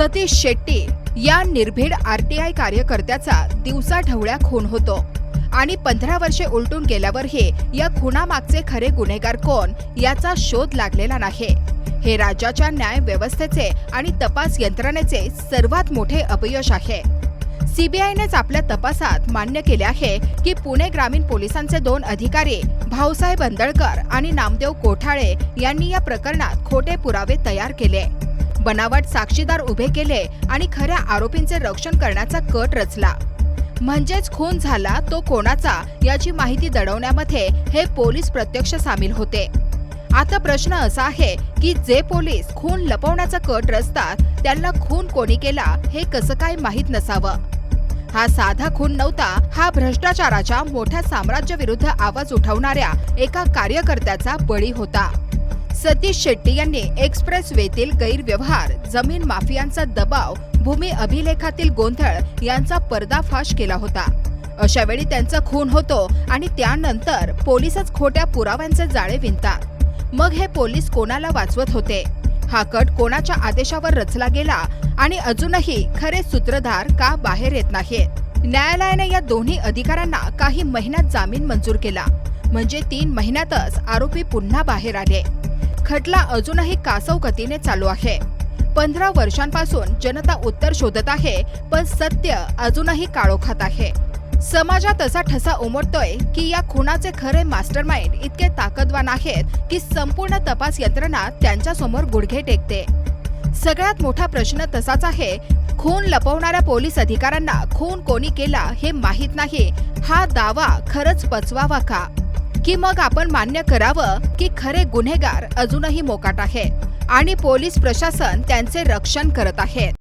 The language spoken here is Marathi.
सतीश शेट्टी या निर्भीड आरटीआय कार्यकर्त्याचा दिवसा ढवळ्या खून होतो. आणि पंधरा वर्षे उलटून गेल्यावरही या खुनामागचे खरे गुन्हेगार कोण याचा शोध लागलेला नाही. हे राज्याच्या न्याय व्यवस्थेचे आणि तपास यंत्रणेचे सर्वात मोठे अपयश आहे. सीबीआयनेच आपल्या तपासात मान्य केले आहे की पुणे ग्रामीण पोलिसांचे दोन अधिकारी भाऊसाहेब बंदळकर आणि नामदेव कोठाळे यांनी या प्रकरणात खोटे पुरावे तयार केले. बनावट साक्षीदार उभे केले आणि खऱ्या आरोपींचे रक्षण करण्याचा कट रचला. म्हणजेच खून झाला तो कोणाचा याची माहिती दडवण्यामध्ये हे पोलीस प्रत्यक्ष सामील होते. आता प्रश्न असा आहे की जे पोलीस खून लपवण्याचा कट रचतात त्यांना खून कोणी केला हे कसं काय माहीत नसावं? हा साधा खून नव्हता हा भ्रष्टाचाराच्या मोठ्या साम्राज्याविरुद्ध आवाज उठवणाऱ्या एका कार्यकर्त्याचा बळी होता. सतीश शेट्टी यांनी एक्सप्रेस वेतील गैरव्यवहार जमीन माफियांचा दबाव भूमी अभिलेखातील गोंधळ यांचा पर्दाफाश केला होता. अशा वेळी त्यांचा खून होतो आणि त्यानंतर पोलीसच खोट्या पुराव्यांचे जाळे विणतात. मग हे पोलीस कोणाला वाचवत होते? हा कट कोणाच्या आदेशावर रचला गेला आणि अजूनही खरे सूत्रधार का बाहेर येत नाहीत? न्यायालयाने या दोन्ही अधिकाऱ्यांना काही महिन्यात जामीन मंजूर केला. म्हणजे तीन महिन्यातच आरोपी पुन्हा बाहेर आले. खटला अजूनही कासव गतीने चालू आहे. पंधरा वर्षांपासून जनता उत्तर शोधत आहे पण सत्य अजूनही काळोखात आहे. समाजात असा ठसा उमटतोय की या खुनाचे खरे मास्टरमाइंड इतके ताकदवान आहेत की संपूर्ण तपास यंत्रणा त्यांच्यासमोर गुडघे टेकते. सगळ्यात मोठा प्रश्न तसाच आहे खून लपवणाऱ्या पोलीस अधिकाऱ्यांना खून कोणी केला हे माहीत नाही हा दावा खरंच पचवावा का? की मग आपण मान्य करावं की खरे गुन्हेगार अजूनही मोकाट आहे आणि पोलीस प्रशासन त्यांचे रक्षण करत आहेत.